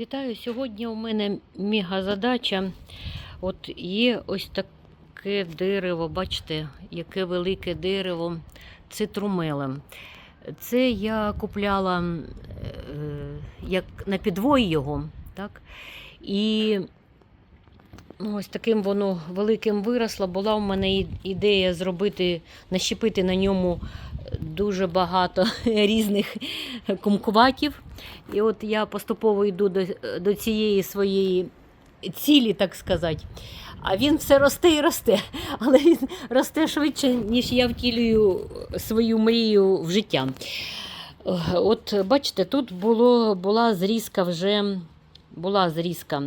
Вітаю! Сьогодні у мене мега задача. От є ось таке дерево, бачите, яке велике дерево цитрумелем. Це я купляла е, як на підвой його. Так? І ну, ось таким воно великим виросло. Була в мене ідея зробити, нащепити на ньому дуже багато різних кумкуватів. І от я поступово йду до, до цієї своєї цілі, так сказати. А він все росте і росте, але він росте швидше, ніж я втілюю свою мрію в життя. От бачите, тут було, була зрізка вже була зрізка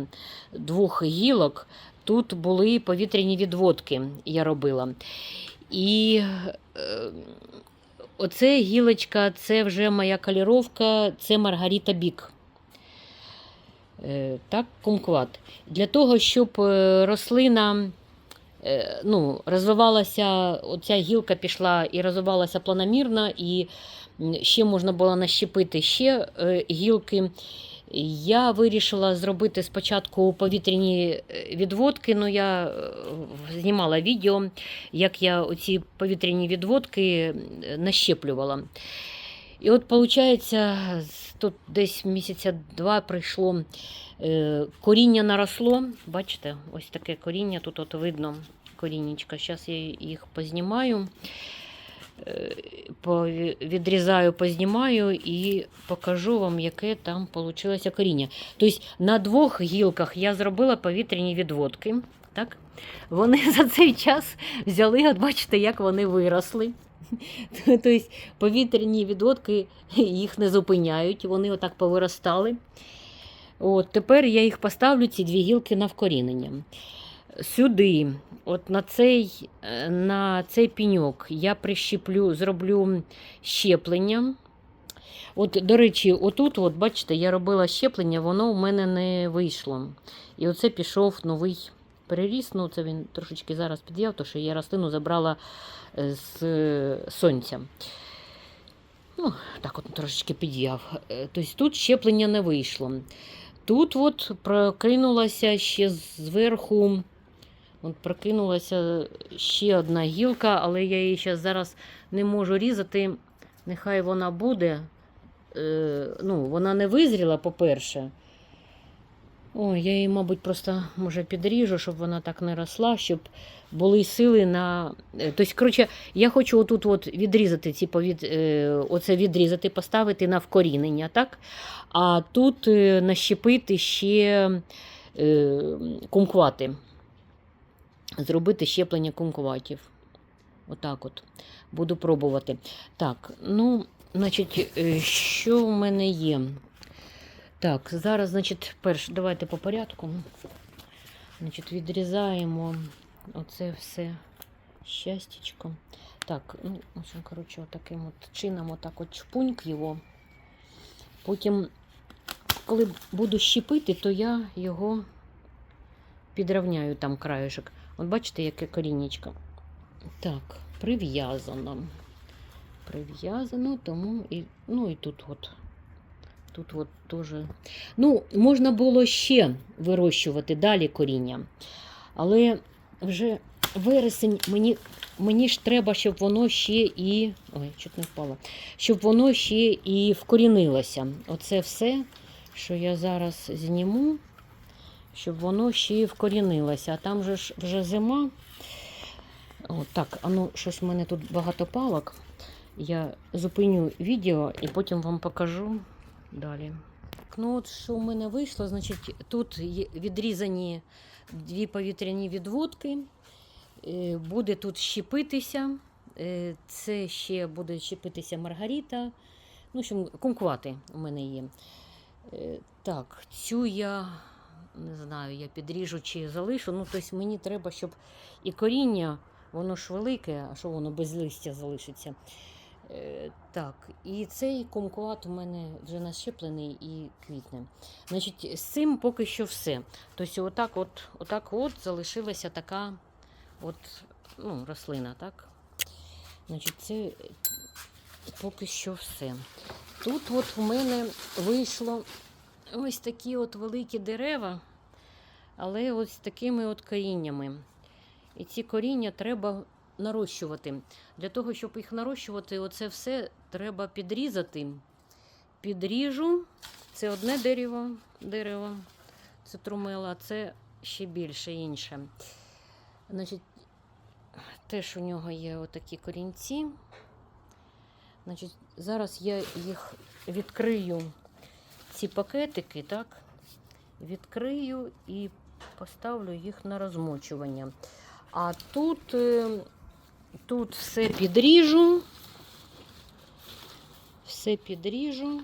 двох гілок. Тут були повітряні відводки, я робила. І е, Оце гілочка, це вже моя каліровка, це Маргарита Бік. Е, Так, кумкват. Для того, щоб е, рослина е, ну, розвивалася, оця гілка пішла і розвивалася планомірно, і ще можна було нащепити ще гілки. Я вирішила зробити спочатку повітряні е, відводки. Ну, я е, знімала відео, як я оці повітряні відводки е, нащеплювала. І от, виходить, тут десь місяця два прийшло, коріння наросло. Бачите, ось таке коріння, тут от видно коріннячка. Зараз я їх познімаю, відрізаю, познімаю і покажу вам, яке там вийшло коріння. Тобто на двох гілках я зробила повітряні відводки. Так? Вони за цей час взяли, от бачите, як вони виросли. Тобто повітряні відводки їх не зупиняють, вони отак повиростали. От, тепер я їх поставлю, ці дві гілки на вкорінення. Сюди, от на цей, е, на цей піньок, я прищеплю, зроблю щеплення. От, до речі, отут, от, бачите, я робила щеплення, воно у мене не вийшло. І оце пішов новий переріс. Ну, це він трошечки зараз під'яв, тому що я рослину забрала е, з е, сонця. Ну, так от трошечки під'яв. Тобто тут щеплення не вийшло. Тут от прокинулася ще зверху. От прокинулася ще одна гілка, але я її зараз, зараз не можу різати. Нехай вона буде. Е, ну, вона не визріла, по-перше. Ой, я її, мабуть, просто може підріжу, щоб вона так не росла, щоб були сили на. Тобто, коротше, я хочу отут от відрізати ці повід... е, оце відрізати, поставити на вкорінення, так? А тут е, нащепити ще кумквати. Зробити щеплення кумкватів. Отак от. Буду пробувати. Так, ну, значить, е, що в мене є? Так, зараз, значить, перш, давайте по порядку. Значить, відрізаємо оце все щастячко. Так, ну, общем, коротше, отаким от чином, отак от чпуньк його. Потім, коли буду щепити, то я його підравняю там краєшок. От бачите, яке коріннячко. Так, прив'язано. Прив'язано, тому і, ну і тут от. Тут от теж. Ну, можна було ще вирощувати далі коріння. Але вже вересень мені, мені ж треба, щоб воно ще і. Ой, чуть не впало. Щоб воно ще і вкорінилося. Оце все, що я зараз зніму, щоб воно ще і вкорінилося. А там же ж вже зима. О, так, а ну щось в мене тут багато палок. Я зупиню відео і потім вам покажу далі. Ну, от що в мене вийшло, значить, тут відрізані дві повітряні відводки. Е, Буде тут щепитися. Е, Це ще буде щепитися Маргарита. Ну, общем, кумквати у мене є. Е, Так, цю я не знаю, я підріжу чи залишу. Ну, тобто мені треба, щоб і коріння, воно ж велике, а що воно без листя залишиться. Е, Так, і цей кумкулат у мене вже нащеплений і квітне. Значить, з цим поки що все. Тобто, отак от, отак от залишилася така от, ну, рослина, так? Значить, це поки що все. Тут от у мене вийшло ось такі от великі дерева, але ось такими от коріннями. І ці коріння треба нарощувати. Для того, щоб їх нарощувати, оце все треба підрізати. Підріжу. Це одне дерево, дерево це трумела, це ще більше інше. Значить, теж у нього є отакі корінці. Значить, зараз я їх відкрию, ці пакетики, так? Відкрию і поставлю їх на розмочування. А тут, е, тут все підріжу. Все підріжу.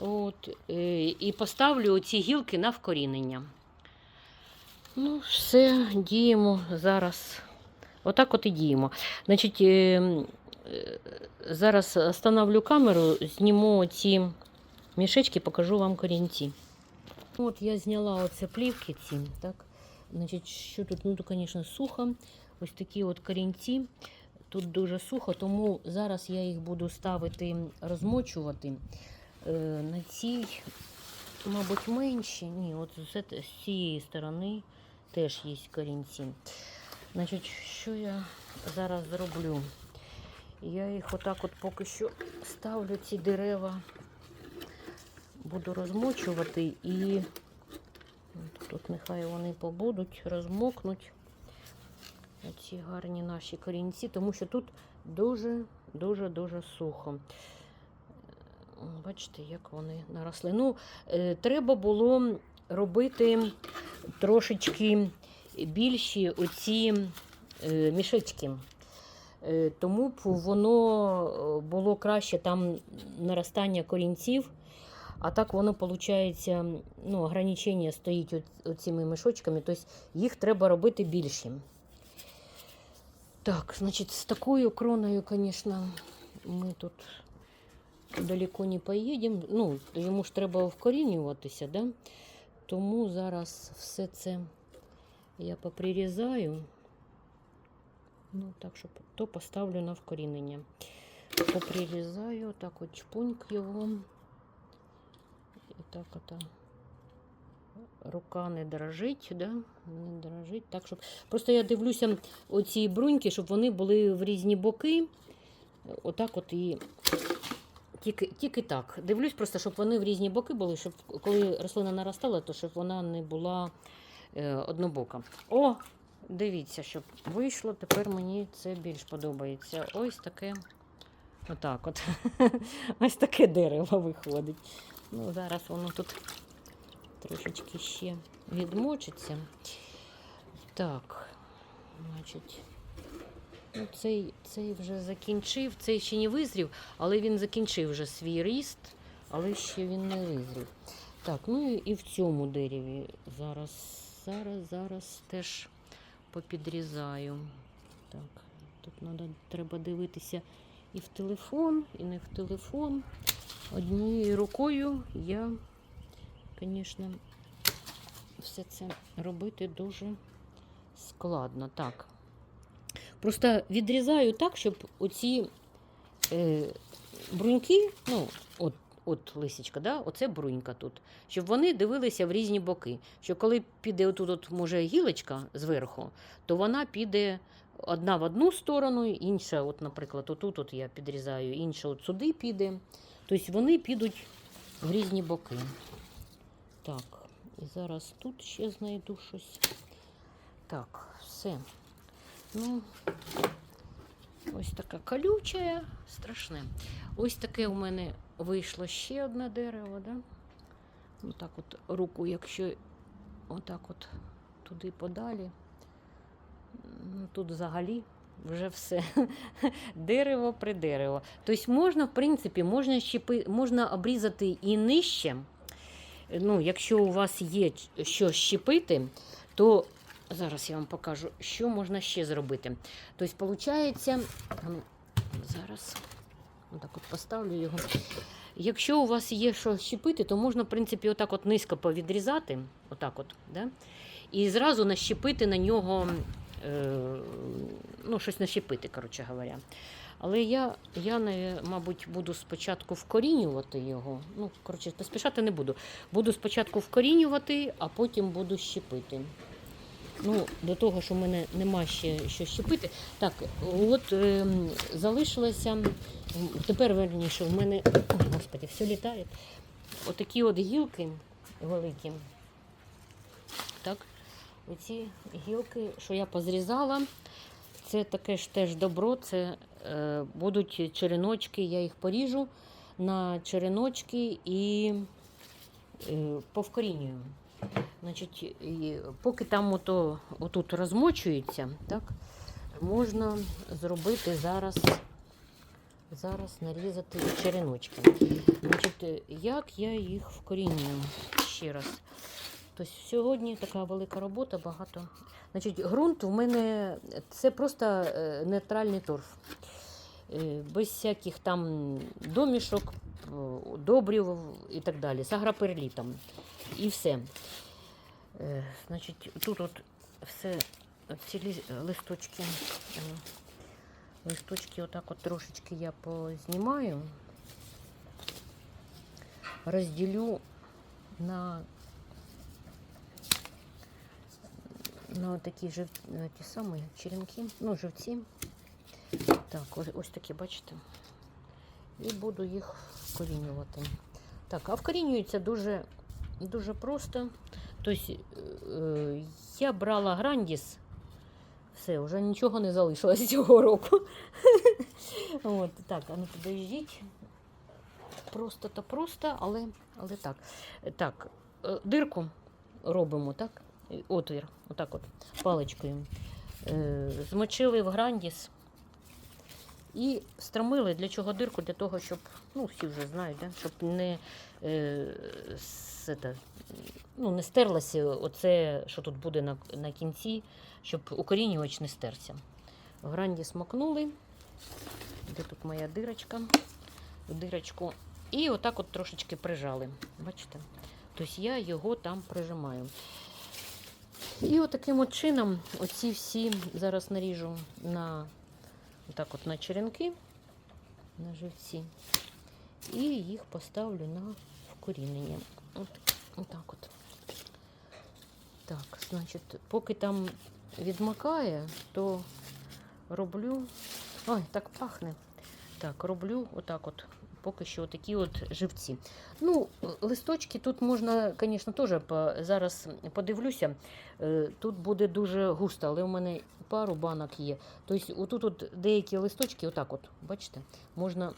От, е, і поставлю ці гілки на вкорінення. Ну, все, діємо зараз. Отак от і діємо. Значить, е, зараз остановлю камеру, зніму ці мішечки, покажу вам корінці. От я зняла оце плівки ці, так. Значить, що тут, ну, то, звісно, сухо. Ось такі от корінці. Тут дуже сухо, тому зараз я їх буду ставити, розмочувати. Е, на цій, мабуть, менші. Ні, от з, цієї сторони теж є корінці. Значить, що я зараз зроблю? Я їх отак от поки що ставлю ці дерева, буду розмочувати і тут нехай вони побудуть, розмокнуть. Ці гарні наші корінці, тому що тут дуже-дуже-дуже сухо. Е, Бачите, як вони наросли. Ну, е, треба було робити трошечки більші оці е, мішечки. Тому б воно було краще там наростання корінців. А так воно виходить, ну, ограничення стоїть оціми мішочками, тобто їх треба робити більші. Так, значить, з такою кроною, звісно, ми тут далеко не поїдемо. Ну, йому ж треба вкорінюватися, да? тому зараз все це я поприрізаю. Ну, так, щоб то поставлю на вкорінення. Поприрізаю, так от чпуньк його. І так от. Рука не дрожить, да? не дрожить. Так, щоб... Просто я дивлюся оці бруньки, щоб вони були в різні боки. Отак от і тільки, тільки так. Дивлюсь просто, щоб вони в різні боки були, щоб коли рослина наростала, то щоб вона не була е, однобока. О, дивіться, щоб вийшло. Тепер мені це більш подобається. Ось таке. Отак от. Ось таке дерево виходить. Ну, зараз воно тут трошечки ще відмочиться. Так, значить, ну, цей, цей вже закінчив, цей ще не визрів, але він закінчив вже свій ріст, але ще він не визрів. Так, ну і, в цьому дереві зараз, зараз, зараз теж попідрізаю. Так, тут треба дивитися і в телефон, і не в телефон. Однією рукою я, звісно, все це робити дуже складно. Так. Просто відрізаю так, щоб оці е, бруньки, ну, от, от лисичка, да, оце брунька тут, щоб вони дивилися в різні боки. Що коли піде отут, от, може, гілочка зверху, то вона піде одна в одну сторону, інша, от, наприклад, отут от я підрізаю, інша от сюди піде. Тобто вони підуть в різні боки. Так, і зараз тут ще знайду щось. Так, все. Ну, ось така колюча, страшне. Ось таке у мене вийшло ще одне дерево, да? Отак от руку, якщо отак от туди подалі, ну, тут взагалі вже все. дерево при дерево. Тобто можна, в принципі, можна, щепи, можна обрізати і нижче. Ну, якщо у вас є що щепити, то зараз я вам покажу, що можна ще зробити. Тобто, виходить, зараз отак от поставлю його. Якщо у вас є що щепити, то можна, в принципі, отак от низько повідрізати, отак от, да? і зразу нащепити на нього, ну, щось нащепити, коротше говоря. Але я, я мабуть, буду спочатку вкорінювати його. Ну, коротше, поспішати не буду. Буду спочатку вкорінювати, а потім буду щепити. Ну, до того, що в мене нема ще що щепити. Так, от ем, залишилося. Тепер верніше, в мене, ой, господи, все літає. Отакі от гілки великі. Так, оці гілки, що я позрізала, це таке ж теж добро. Це е, будуть череночки, я їх поріжу на череночки і е, повкорінюю. Значить, поки там ото, отут розмочується, так, можна зробити зараз, зараз нарізати череночки. Значить, як я їх вкорінюю ще раз. Тобто сьогодні така велика робота, багато. Значить, ґрунт у мене це просто е, нейтральний торф. Е, Без всяких там домішок, е, добрів і так далі, з агроперлітом. І все. Значить, тут от все ці листочки. Листочки отак от трошечки я познімаю. Розділю на, на такі жив, на ті самі черенки, ну, живці. Так, ось, ось такі, бачите. І буду їх вкорінювати. Так, а вкорінюється дуже, дуже просто. Тобто е, я брала грандіс, все, вже нічого не залишилось цього року. От, так, а ну подождіть. Просто та просто, але, але так. Так, е, дирку робимо, так? Отвір, отак от, паличкою. Е, Змочили в грандіс і стромили. Для чого дирку? Для того, щоб, ну, всі вже знають, да? щоб не, е, с, это, ну, не стерлося оце, що тут буде на, на кінці, щоб укорінювач не стерся. Гранді смокнули. Де тут моя дирочка? Дирочку. І отак от трошечки прижали. Бачите? Тобто я його там прижимаю. І отаким от чином оці всі зараз наріжу на отак от на черенки, на живці. І їх поставлю на вкорінення. От, отак от. Так, значить, поки там відмакає, то роблю. Ой, так пахне. Так, роблю отак от. Поки що такі от живці. Ну, листочки тут можна, звісно, теж зараз подивлюся. Е, Тут буде дуже густо, але у мене пару банок є. Тобто, отут от деякі листочки, отак от, бачите, можна.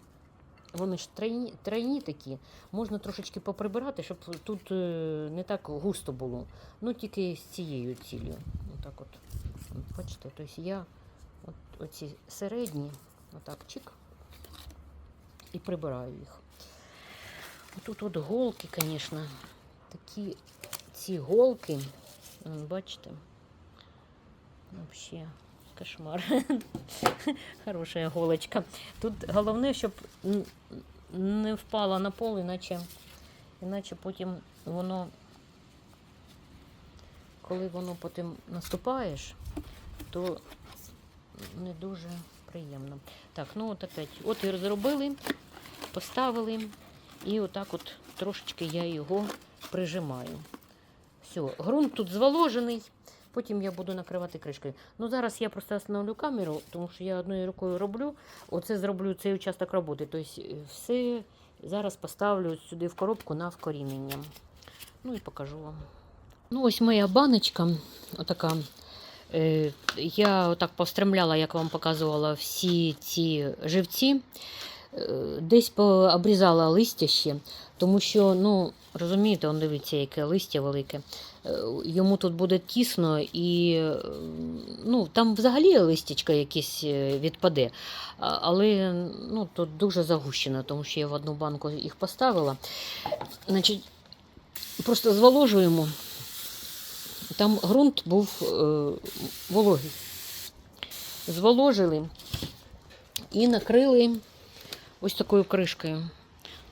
Вони ж тройні, тройні такі, можна трошечки поприбирати, щоб тут е, не так густо було. Ну, тільки з цією цілею. Отак от. От Бачите, тобто я от, оці середні, отак чик, і прибираю їх. Тут от голки, звісно, такі ці голки, бачите, взагалі кошмар. Хороша голочка. Тут головне, щоб не впала на пол, іначе, іначе потім воно, коли воно потім наступаєш, то не дуже приємно. Так, ну от опять. Отвір зробили, поставили, і отак от трошечки я його прижимаю. Все, ґрунт тут зволожений. Потім я буду накривати кришкою. Ну зараз я просто остановлю камеру, тому що я одною рукою роблю. Оце зроблю цей участок роботи. Тобто е, все зараз поставлю сюди в коробку на вкорінення. Ну і покажу вам. Ну, ось моя баночка, отака. Е, Я отак постремляла, як вам показувала, всі ці живці. Е, Десь пообрізала листя ще, тому що, ну, розумієте, он дивіться, яке листя велике. Е, Йому тут буде тісно і ну, там взагалі листячка якесь відпаде. Але ну, тут дуже загущено, тому що я в одну банку їх поставила. Значить, просто зволожуємо. Там ґрунт був е, вологий. Зволожили і накрили ось такою кришкою.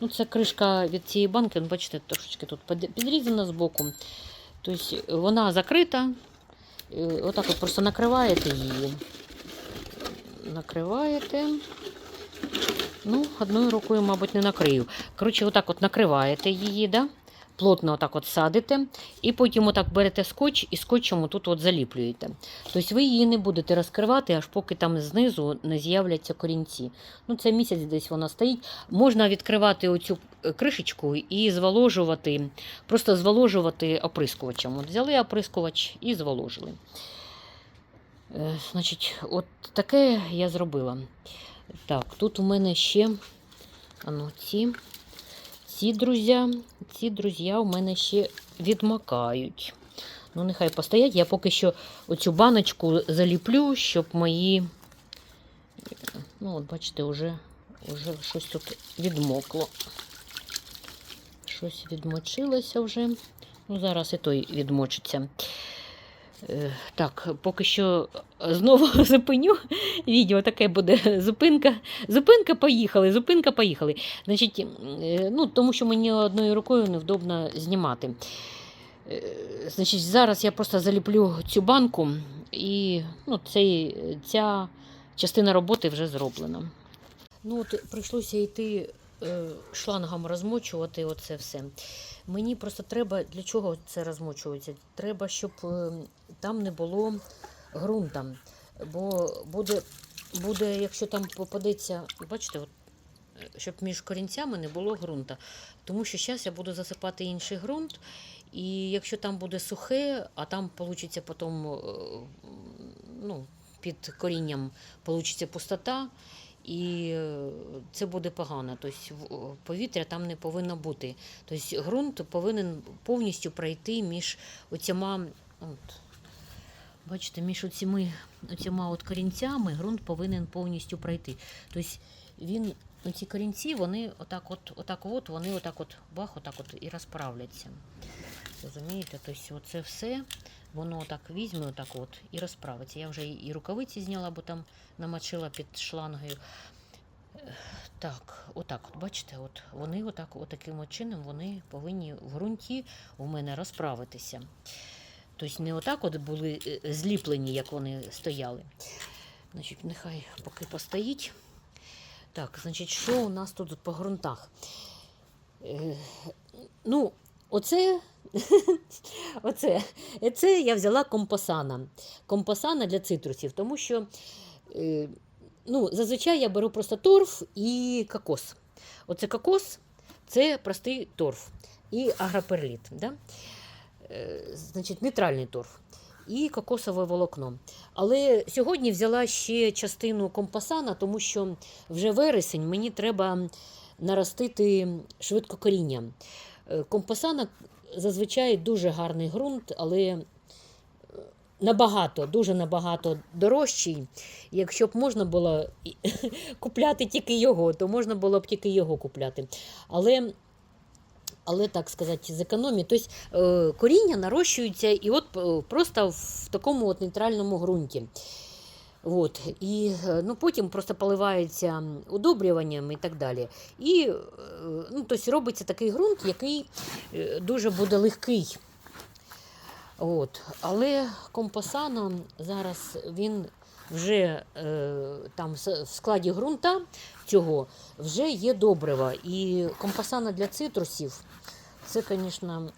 Ну, це кришка від цієї банки, ну, бачите, трошечки тут підрізана з боку. Тобто вона закрита. Е, Отак от просто накриваєте її. Накриваєте. Ну, одною рукою, мабуть, не накрию. Коротше, отак от накриваєте її, да? Плотно отак от садите, і потім отак берете скотч і скотчем тут от заліплюєте. Тобто ви її не будете розкривати, аж поки там знизу не з'являться корінці. Ну, це місяць десь вона стоїть. Можна відкривати оцю е, кришечку і зволожувати, просто зволожувати оприскувачем. От взяли оприскувач і зволожили. Е, Значить, от таке я зробила. Так, тут у мене ще ану, ці, ці друзі, ці друзі у мене ще відмакають. Ну, нехай постоять. Я поки що оцю баночку заліплю, щоб мої. Ну, от бачите, вже, вже щось тут відмокло. Щось відмочилося вже. Ну, зараз і той відмочиться. Е, Так, поки що знову зупиню відео. Таке буде зупинка. Зупинка поїхали, зупинка поїхали. Значить, е, ну, тому що мені одною рукою невдобно знімати. Е, Значить, зараз я просто заліплю цю банку, і ну, цей, ця частина роботи вже зроблена. Ну, от прийшлося йти е, шлангом розмочувати оце все. Мені просто треба для чого це розмочується? Треба, щоб е, там не було ґрунта. Бо буде, буде, якщо там попадеться, бачите, от, е, щоб між корінцями не було ґрунта. Тому що зараз я буду засипати інший ґрунт, і якщо там буде сухе, а там вийде потім е, ну, під корінням пустота. І е, це буде погано. Тобто повітря там не повинно бути. Тобто ґрунт повинен повністю пройти між оціма, от, бачите, між оціми, оціма от корінцями ґрунт повинен повністю пройти. Тобто він, оці корінці, вони отак от, отак от, вони отак от, бах, отак от і розправляться. Розумієте? Тобто оце все, воно отак візьме, отак от і розправиться. Я вже і рукавиці зняла, бо там намочила під шлангою. Так, отак, от бачите, от вони отак, отаким от чином вони повинні в ґрунті у мене розправитися. Тобто не отак от були е, зліплені, як вони стояли. Значить, нехай поки постоїть. Так, значить, що у нас тут по ґрунтах? Е, ну, оце, оце, це я взяла компосана. Компосана для цитрусів, тому що е, ну, зазвичай я беру просто торф і кокос. Оце кокос це простий торф і агроперліт. Да? Е, значить, нейтральний торф. І кокосове волокно. Але сьогодні взяла ще частину компасана, тому що вже вересень мені треба наростити швидкокоріння. Е, Компасана зазвичай дуже гарний ґрунт, але е, набагато, дуже набагато дорожчий. Якщо б можна було купляти тільки його, то можна було б тільки його купляти. Але, але так сказати, з економії. Тобто е, коріння нарощується і от е, просто в такому от нейтральному ґрунті. От, і е, ну, потім просто поливається удобрюванням і так далі. І ну, тобто робиться такий ґрунт, який дуже буде легкий. От. Але компосана зараз він вже е, там в складі ґрунта цього вже є добрива. І компасана для цитрусів це, звісно,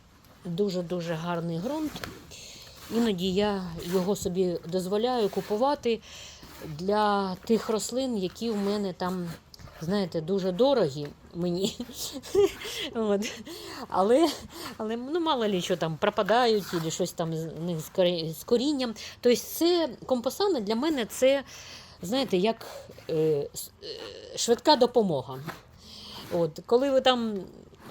дуже-дуже гарний ґрунт. Іноді я його собі дозволяю купувати для тих рослин, які в мене там, знаєте, дуже дорогі мені. От. Але, але ну, мало ли що там пропадають, або щось там з з корінням. Тобто, це компосана для мене це, знаєте, як е, е, швидка допомога. От, коли ви там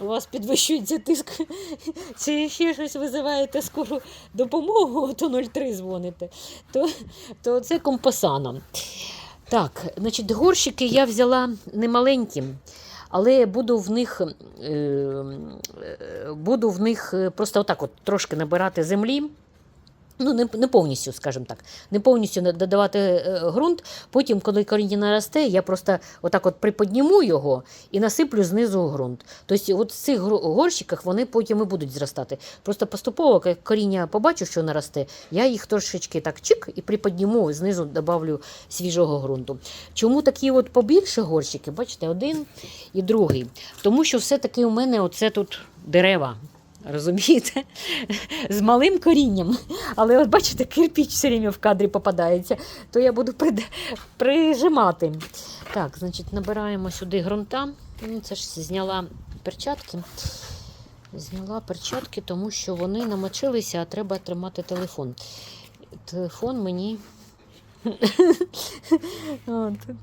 у вас підвищується тиск, чи ще щось визиваєте скору допомогу, то 03 дзвоните, то, то це компосана. Так, значить, горщики я взяла немаленькі, але буду в них, е, буду в них е, просто отак от трошки набирати землі. Ну, не, не повністю, скажімо так, не повністю додавати е, ґрунт. Потім, коли коріння наросте, я просто отак от приподніму його і насиплю знизу ґрунт. Тобто, от в цих горщиках вони потім і будуть зростати. Просто поступово, як коріння побачу, що наросте, я їх трошечки так чик і приподніму, і знизу добавлю свіжого ґрунту. Чому такі от побільше горщики? Бачите, один і другий. Тому що все-таки у мене оце тут дерева. Розумієте? З малим корінням. Але от бачите, кирпіч все время в кадрі попадається, то я буду прид... прижимати. Так, значить, набираємо сюди ґрунта. Ну, Це ж зняла перчатки. Зняла перчатки, тому що вони намочилися, а треба тримати телефон. Телефон мені.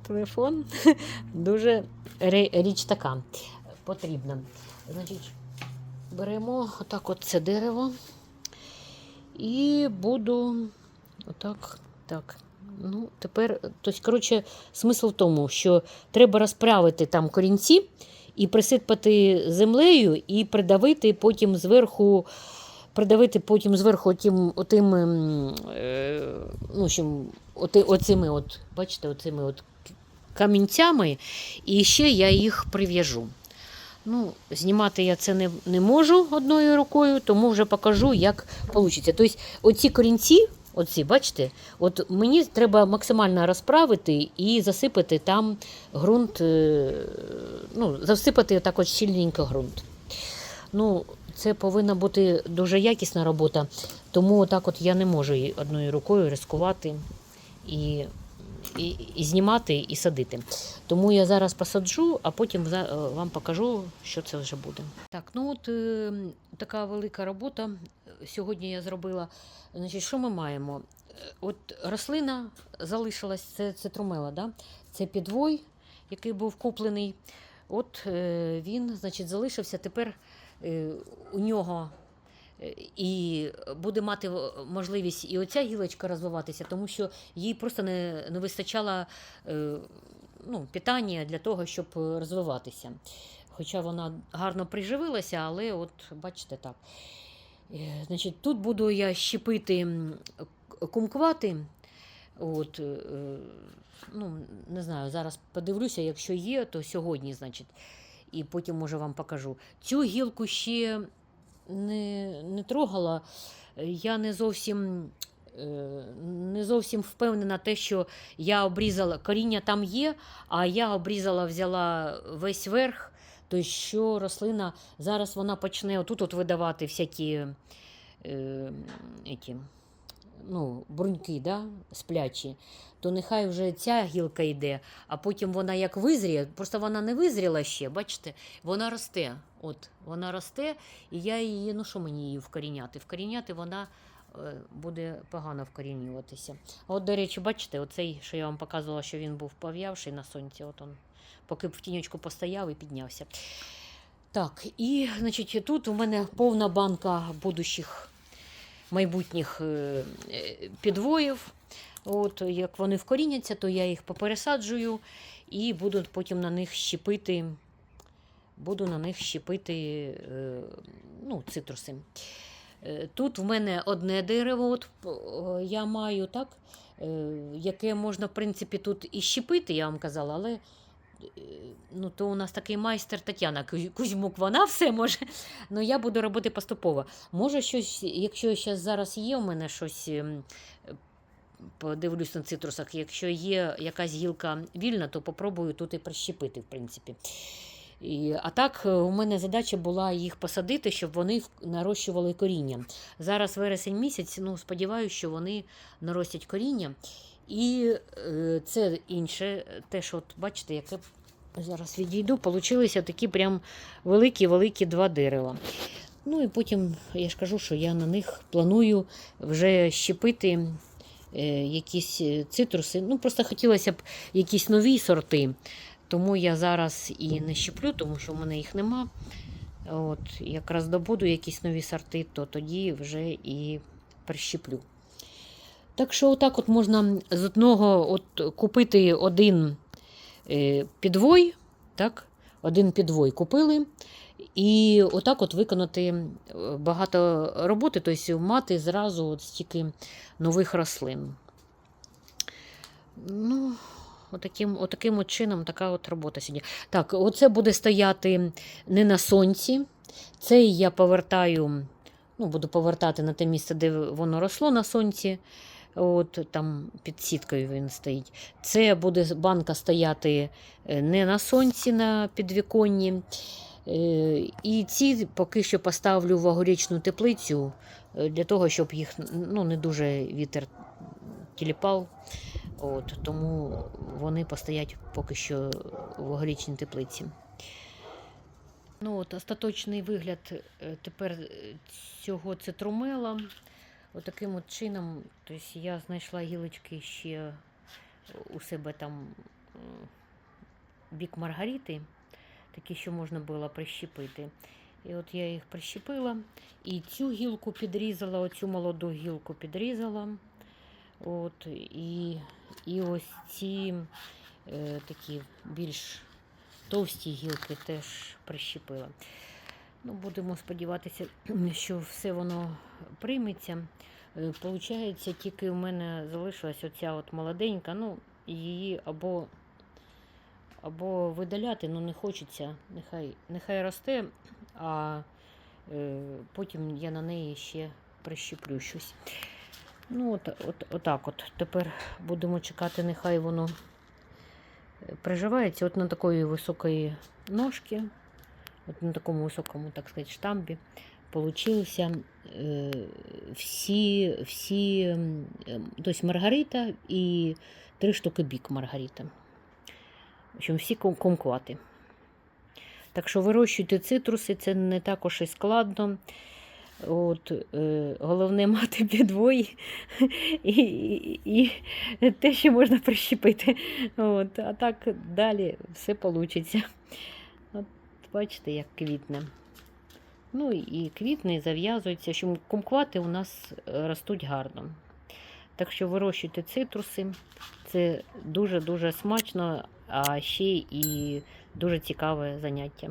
Телефон дуже річ така потрібна. Значить, беремо отак от це дерево і буду отак, так. Ну, тепер, тобто, коротше, смисл в тому, що треба розправити там корінці і присипати землею, і придавити потім зверху, придавити потім зверху тим, отим, ем, е, ну, общем, оти, оцими, от, бачите, оцими от камінцями, і ще я їх прив'яжу. Ну, знімати я це не, не можу одною рукою, тому вже покажу, як вийде. Тобто, оці корінці, оці, бачите, от мені треба максимально розправити і засипати там ґрунт, е, ну, засипати так от щільненько ґрунт. Ну, це повинна бути дуже якісна робота, тому отак от я не можу одною рукою ризикувати і, і, і знімати, і садити. Тому я зараз посаджу, а потім е, вам покажу, що це вже буде. Так, ну от е, така велика робота сьогодні я зробила. Значить, що ми маємо? Е, От рослина залишилась, це, це трумела, да? це підвой, який був куплений. От е, він, значить, залишився тепер е, у нього. І буде мати е, можливість і оця гілочка розвиватися, тому що їй просто не, не вистачало е, ну, питання для того, щоб е, розвиватися. Хоча вона гарно приживилася, але от бачите так. Значить, тут буду я щепити кумквати. От, ну, не знаю, зараз подивлюся, якщо є, то сьогодні, значить, і потім може вам покажу. Цю гілку ще не, не трогала. Я не зовсім. е, Не зовсім впевнена те, що я обрізала коріння там є, а я обрізала, взяла весь верх, то що рослина зараз вона почне отут от видавати всякі е, ну, бруньки, да, сплячі, то нехай вже ця гілка йде, а потім вона як визріє, просто вона не визріла ще, бачите, вона росте. От, вона росте, і я її, ну що мені її вкоріняти? Вкоріняти вона е, буде погано вкорінюватися. От, до речі, бачите, оцей, що я вам показувала, що він був пов'явший на сонці, от он, поки в тіньочку постояв і піднявся. Так, і значить, тут у мене повна банка будущих майбутніх е, е, підвоїв. От, як вони вкоріняться, то я їх попересаджую і буду потім на них щепити, буду на них щепити е, ну, цитруси. Тут в мене одне дерево, от, я маю, так, яке можна, в принципі, тут і щепити, я вам казала, але ну, то у нас такий майстер Тетяна Кузьмук, вона все може. Ну, я буду робити поступово. Може, щось, якщо зараз є у мене щось, ем, подивлюсь на цитрусах, якщо є якась гілка вільна, то попробую тут і прищепити, в принципі. І, а так, е, у мене задача була їх посадити, щоб вони нарощували коріння. Зараз вересень місяць, ну, сподіваюся, що вони наростять коріння. І е, це інше, те, що от, бачите, яке зараз відійду, получилися такі прям великі-великі два дерева. Ну і потім я ж кажу, що я на них планую вже щепити е, якісь е, цитруси. Ну, просто хотілося б якісь нові сорти. Тому я зараз і не щеплю, тому що в мене їх нема. От, якраз добуду якісь нові сорти, то тоді вже і прищеплю. Так що, отак от можна з одного от, купити один е, підвой, так? один підвой купили. І отак от виконати е, багато роботи, тобто мати зразу от стільки нових рослин. Ну, отаким, отаким от чином така от робота сьогодні. Так, оце буде стояти не на сонці. Цей я повертаю, ну, буду повертати на те місце, де воно росло на сонці. От там під сіткою він стоїть. Це буде банка стояти е, не на сонці, на підвіконні. Е, І ці поки що поставлю в огорічну теплицю е, для того, щоб їх ну, не дуже вітер тіліпав. От, тому вони постоять поки що в огорічній теплиці. Ну, от, остаточний вигляд тепер цього цитрумела. Отаким от чином, тобто я знайшла гілочки ще у себе там бік Маргарити, такі, що можна було прищепити. І от я їх прищепила. І цю гілку підрізала, оцю молоду гілку підрізала. От, і, і ось ці е, такі більш товсті гілки теж прищепила. Ну, будемо сподіватися, що все воно прийметься. Е, Получається, тільки в мене залишилась оця от молоденька, ну, її або, або видаляти, ну не хочеться, нехай, нехай росте, а е, потім я на неї ще прищеплю щось. Ну, от, от, отак от. Тепер будемо чекати, нехай воно е, приживається от на такої високої ножки, от на такому високому, так сказати, штамбі. Получилися всі, всі, м, е, тобто Маргарита і три штуки бік Маргарита. В общем, всі ком- Так що вирощуйте цитруси, це не також і складно. От, е, головне мати підвої і, і, і те, що можна прищепити. От, а так далі все вийде. Бачите, як квітне. Ну і квітне, і зав'язується. Що кумквати у нас е, ростуть гарно. Так що вирощуйте цитруси. Це дуже-дуже смачно, а ще і дуже цікаве заняття.